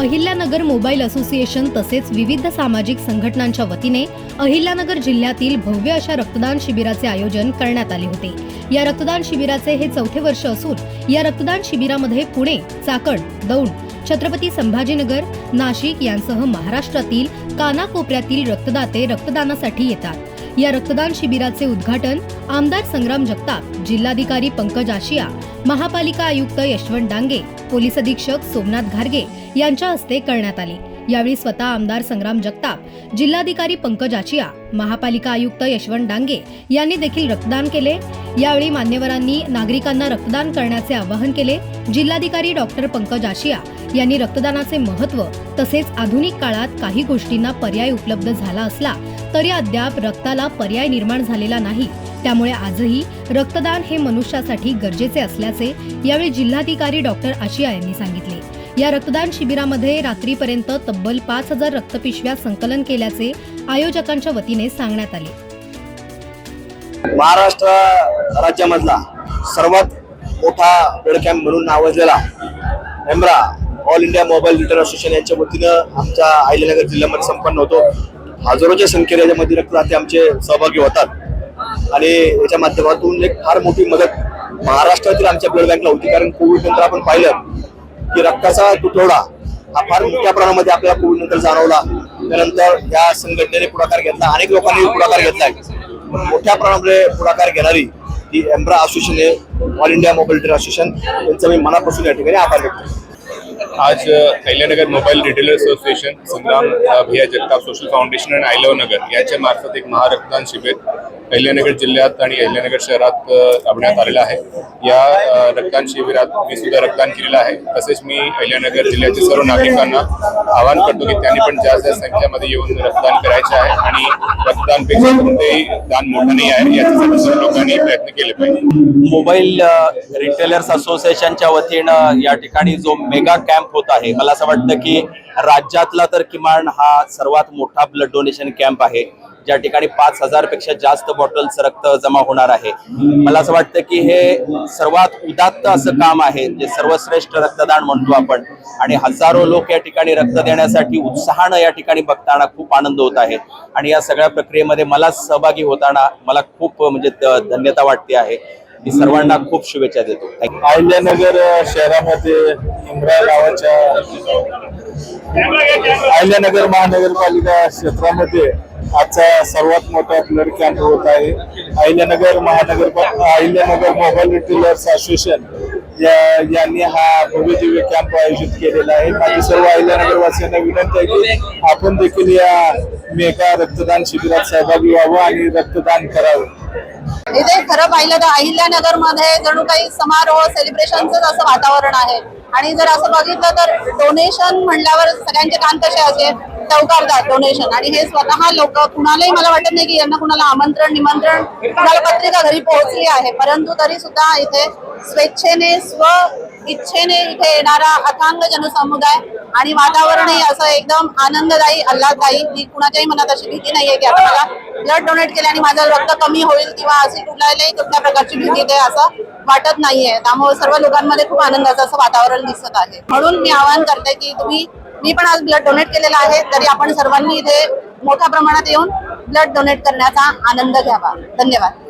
Ahilyanagar mobile association तसेच विविध सामाजिक संघटनांच्या वतीने अहिल्यानगर जिल्ह्यातील भव्य अशा रक्तदान शिबिराचे आयोजन करण्यात आले होते. या रक्तदान शिबिराचे हे चौथे वर्ष असून या रक्तदान शिबिरामध्ये पुणे चाकण दौंड छत्रपती संभाजीनगर नाशिक यांसह महाराष्ट्रातील कानाकोपऱ्यातील रक्तदाते रक्तदानासाठी येतात. या रक्तदान शिबिराचे उद्घाटन आमदार संग्राम जगताप जिल्हाधिकारी पंकज आशिया महापालिका आयुक्त यशवंत डांगे पोलीस अधीक्षक सोमनाथ घारगे यांच्या हस्ते करण्यात आले. यावेळी स्वतः आमदार संग्राम जगताप जिल्हाधिकारी पंकज आचिया महापालिका आयुक्त यशवंत डांगे यांनी देखील रक्तदान केले. यावेळी मान्यवरांनी नागरिकांना रक्तदान करण्याचे आवाहन केले. जिल्हाधिकारी डॉक्टर पंकज आशिया यांनी रक्तदानाचे महत्त्व तसेच आधुनिक काळात काही गोष्टींना पर्याय उपलब्ध झाला असला तरी अद्याप रक्ताला पर्याय निर्माण झालेला नाही. त्यामुळे आजही रक्तदान हे मनुष्यासाठी गरजेचे असल्याचे यावेळी जिल्हाधिकारी डॉक्टर आशिया यांनी सांगितले. या रक्तदान शिबिरामध्ये रात्रीपर्यंत तब्बल पाच हजार रक्तपिशव्या संकलन केल्याचे आयोजकांच्या वतीने सांगण्यात आले. महाराष्ट्र राज्यामधला सर्वात मोठा ब्लड कॅम्प म्हणून नावाजलेला एम्ब्रा all India mobile return association यांच्या वतीनं आमच्या अहिल्यानगर जिल्ह्यामध्ये संपन्न होतो. हजारोच्या संख्येने याच्यामध्ये रक्तदाते आमचे सहभागी होतात. आणि याच्या माध्यमातून एक फार मोठी मदत महाराष्ट्रातील आमच्या ब्लड बँकला होती. कारण कोविड नंतर आपण पाहिलं की रक्ताचा तुटवडा हा फार मोठ्या प्रमाणामध्ये आपल्याला कोविड नंतर जाणवला. त्यानंतर या संघटनेने पुढाकार घेतला. अनेक लोकांनी पुढाकार घेतलाय पण मोठ्या प्रमाणामध्ये पुढाकार घेणारी ही एम्ब्रा असोसिएशन आहे. All India mobile trade association यांचा मी मनापासून या ठिकाणी आभार व्यक्त करतो. आज Ahilyanagar mobile retailer association Sangram भैया जगताप सोशल फाउंडेशन आणि आयलव नगर यांच्या मार्फत एक महारक्तदान शिबिर अहिल्यानगर जिल्ह्यात आणि अहिल्यानगर शहरात राबवण्यात आलेलं आहे. या रक्तदान शिबिरात मी सुद्धा रक्तदान केलेलं आहे. तसेच मी अहिल्यानगर जिल्ह्याच्या सर्व नागरिकांना आवाहन करतो की त्यांनी पण जास्त जास्त संख्येमध्ये येऊन रक्तदान करायचे आहे आणि रक्तदानपेक्षा कोणतेही दान मोठं नाही आहे याच्यासाठी सर्व लोकांनी प्रयत्न केले पाहिजे. मोबाईल रिटेलर्स असोसिएशनच्या वतीनं या ठिकाणी जो मेगा कॅम्प होत आहे मला असं वाटतं की राज्यातला तर किमान हा सर्वात मोठा ब्लड डोनेशन कॅम्प आहे. ज्या ठिकाणी पाच हजारपेक्षा जास्त बॉटल्स रक्त जमा होणार आहे. मला असं वाटतं की हे सर्वात उदात्त असं काम आहे जे सर्वश्रेष्ठ रक्तदान म्हणतो आपण. आणि हजारो लोक या ठिकाणी रक्त देण्यासाठी उत्साहानं या ठिकाणी बघताना खूप आनंद होत आहे. आणि या सगळ्या प्रक्रियेमध्ये मला सहभागी होताना मला खूप म्हणजे धन्यता वाटते आहे. मी सर्वांना खूप शुभेच्छा देतो. अहिल्यानगर शहरामध्ये इंद्रा गावाच्या अहिल्यानगर महानगरपालिका क्षेत्रामध्ये आजचा सर्वात मोठा ब्लड कॅम्प होत आहे. अहिल्यानगर महानगर अहिल्यानगर मोबाईल रिटेलर्स असोसिएशन या यांनी हा भव्यदिव्य कॅम्प आयोजित केलेला आहे. माझी सर्व अहिल्यानगरवासियांना विनंती आहे की आपण देखील या मेगा रक्तदान शिबिरात सहभागी व्हावं आणि रक्तदान करावं. इथे खरं पाहिलं तर अहिल्यानगरमध्ये जणू काही समारोह सेलिब्रेशनच असं वातावरण आहे. आणि जर असं बघितलं तर डोनेशन म्हणल्यावर सगळ्यांचे कान कसे असेल. चौकारतात डोनेशन आणि हे स्वतः लोक कुणालाही मला वाटत नाही की यांना कुणाला आमंत्रण निमंत्रण कुणाला पत्रिका घरी पोहोचली आहे. परंतु तरी सुद्धा इथे स्वेच्छेने स्व इच्छेने इथे येणारा अथांग जनसमुदाय आणि वातावरणही असं एकदम आनंददायी आल्हाददायी मी कुणाच्याही मनात अशी भीती नाहीये की आता मला ब्लड डोनेट केल्याने माझं रक्त कमी होईल किंवा अशी कुठल्याही कुठल्या प्रकारची भीती ते असं वाटत नाहीये. त्यामुळे सर्व लोकांमध्ये खूप आनंदाचं असं वातावरण दिसत आहे. म्हणून मी आवाहन करते की तुम्ही मी पण आज ब्लड डोनेट केलेला आहे. तरी आपण सर्वांनी इथे मोठ्या प्रमाणात येऊन ब्लड डोनेट करण्याचा आनंद घ्यावा. धन्यवाद.